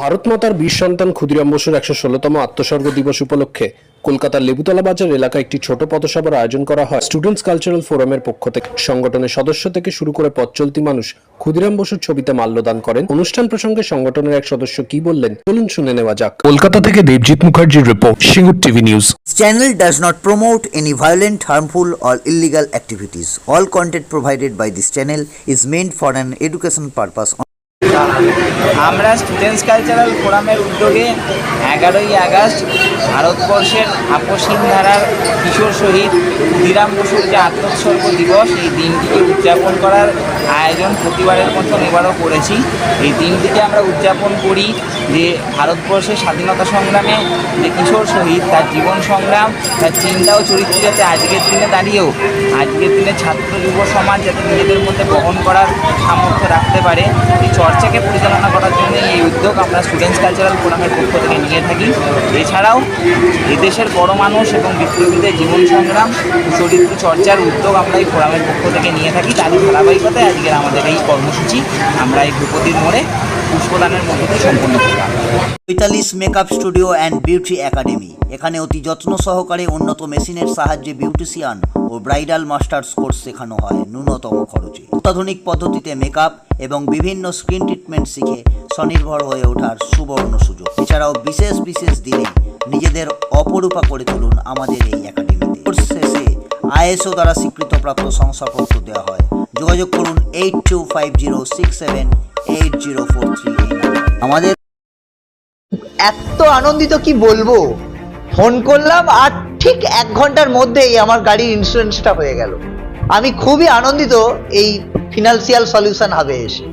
ভারত মাতার বীর সন্তান ক্ষুদিরাম বসুর একশো ষোলোতম আত্মস্বর্গ দিবস উপলক্ষে কলকাতার লেবুতলা বাজার এলাকায় একটি ছোট পথসভার আয়োজন করা হয়। স্টুডেন্টস কালচারাল ফোরামের পক্ষ থেকে সংগঠনের সদস্য থেকে শুরু করে পথ চলতি মানুষ ক্ষুদিরাম বসুর ছবিতে মাল্যদান করেন। অনুষ্ঠান প্রসঙ্গে সংগঠনের এক সদস্য কি বললেন চলুন শুনে নেওয়া যাক। কলকাতা থেকে দেবজিৎ মুখার্জির report Singur TV news channel channel not not any violent violent, harmful, illegal illegal all content content by this channel is is for an education purpose. আমরা স্টুডেন্টস কালচারাল ফোরামের উদ্যোগে এগারোই আগস্ট ভারতবর্ষের আপসীন ধারার কিশোর শহীদ ক্ষুদিরাম বসুর যে আত্মোৎসর্গ দিবস এই দিনটিকে উদযাপন করার আয়োজন প্রতিবারের মতন এবারও করেছি। এই দিনটিকে আমরা উদযাপন করি যে ভারতবর্ষের স্বাধীনতা সংগ্রামে যে কিশোর শহীদ তার জীবন সংগ্রাম, তার চিন্তা ও চরিত্র যাতে আজকের দিনে দাঁড়িয়েও, আজকের দিনে ছাত্র যুব সমাজ যাতে নিজেদের মধ্যে বহন করার সামর্থ্য রাখতে পারে, এই চর্চাকে পরিচালনা করার জন্য এই উদ্যোগ আমরা স্টুডেন্টস কালচারাল ফোরামের পক্ষ থেকে নিয়ে থাকি। এছাড়াও এদেশের বড় মানুষ এবং বিপ্লবীদের জীবন সংগ্রাম, চরিত্র চর্চার উদ্যোগ আমরা এই ফোরামের পক্ষ থেকে নিয়ে থাকি। তারই ধারাবাহিকতায় আজকের আমাদের এই কর্মসূচি। আমরা এই ভূপতির মোড়ে পুষ্পদানের মধ্য সম্পন্ন করলাম makeup studio and beauty academy, এখানে অতি যত্ন সহকারে উন্নত মেশিনের সাহায্যে বিউটিশিয়ান ও ব্রাইডাল মাস্টার্স কোর্স শেখানো হয় ন্যূনতম খরচে। অত্যাধুনিক পদ্ধতিতে মেকআপ এবং বিভিন্ন স্কিন ট্রিটমেন্ট শিখে স্বনির্ভর হয়ে ওঠার সুবর্ণ সুযোগ। এছাড়াও বিশেষ বিশেষ দিনে নিজেদের অপরূপা করে তুলুন আমাদের এই একাডেমিতে। কোর্স শেষে আইএসও দ্বারা স্বীকৃতপ্রাপ্ত শংসাপত্র দেওয়া হয়। যোগাযোগ করুন eight two five zero six seven eight zero four three আমাদের এত আনন্দিত কি বলব? ফোন করলাম আর ঠিক এক ঘণ্টার মধ্যেই আমার গাড়ির ইন্স্যুরেন্সটা হয়ে গেল। আমি খুবই আনন্দিত এই ফিনান্সিয়াল সলিউশন হবে এসে।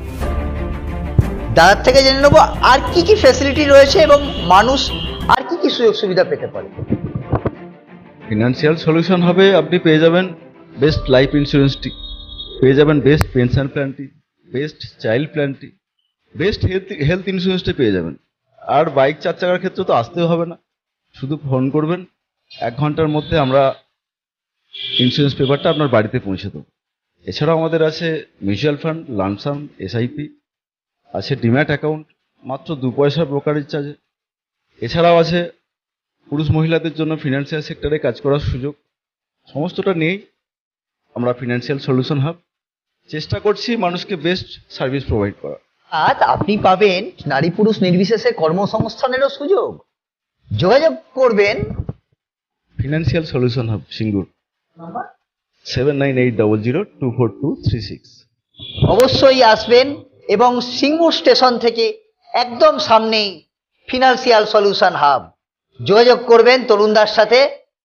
দাদার থেকে জেনে নেব আর কি কি ফেসিলিটি রয়েছে এবং মানুষ আর কি কি সুযোগ সুবিধা পেতে পারে। ফিনান্সিয়াল সলিউশন হবে আপনি পেয়ে যাবেন বেস্ট লাইফ ইন্স্যুরেন্সটি পেয়ে যাবেন বেস্ট পেনশন প্ল্যানটি বেস্ট চাইল্ড প্ল্যানটি বেস্ট হেলথ হেলথ ইন্স্যুরেন্সটি পেয়ে যাবেন। আর বাইক চার চাকার ক্ষেত্রে তো আসতেও হবে না। শুধু ফোন করবেন, এক ঘণ্টার মধ্যে আমরা ইন্স্যুরেন্স পেপারটা আপনার বাড়িতে পৌঁছে দেবো। এছাড়াও আমাদের আছে mutual fund lump sum SIP আছে ডিম্যাট অ্যাকাউন্ট মাত্র দু পয়সার ব্রোকারেজ চার্জে এছাড়াও আছে পুরুষ মহিলাদের জন্য ফিনান্সিয়াল সেক্টরে কাজ করার সুযোগ। সমস্তটা নিয়েই আমরা ফিনান্সিয়াল সলিউশন হাব চেষ্টা করছি মানুষকে বেস্ট সার্ভিস প্রোভাইড করা আজ আপনি পাবেন নারী পুরুষ নির্বিশেষে কর্মসংস্থানেরও সুযোগ। যোগাযোগ করবেন। Financial solution hub Singur seven nine eight double zero two four two three six অবশ্যই আসবেন এবং সিঙ্গুর স্টেশন থেকে একদম সামনেই ফিনান্সিয়াল সলিউশন হাব যোগাযোগ করবেন তরুণদার সাথে।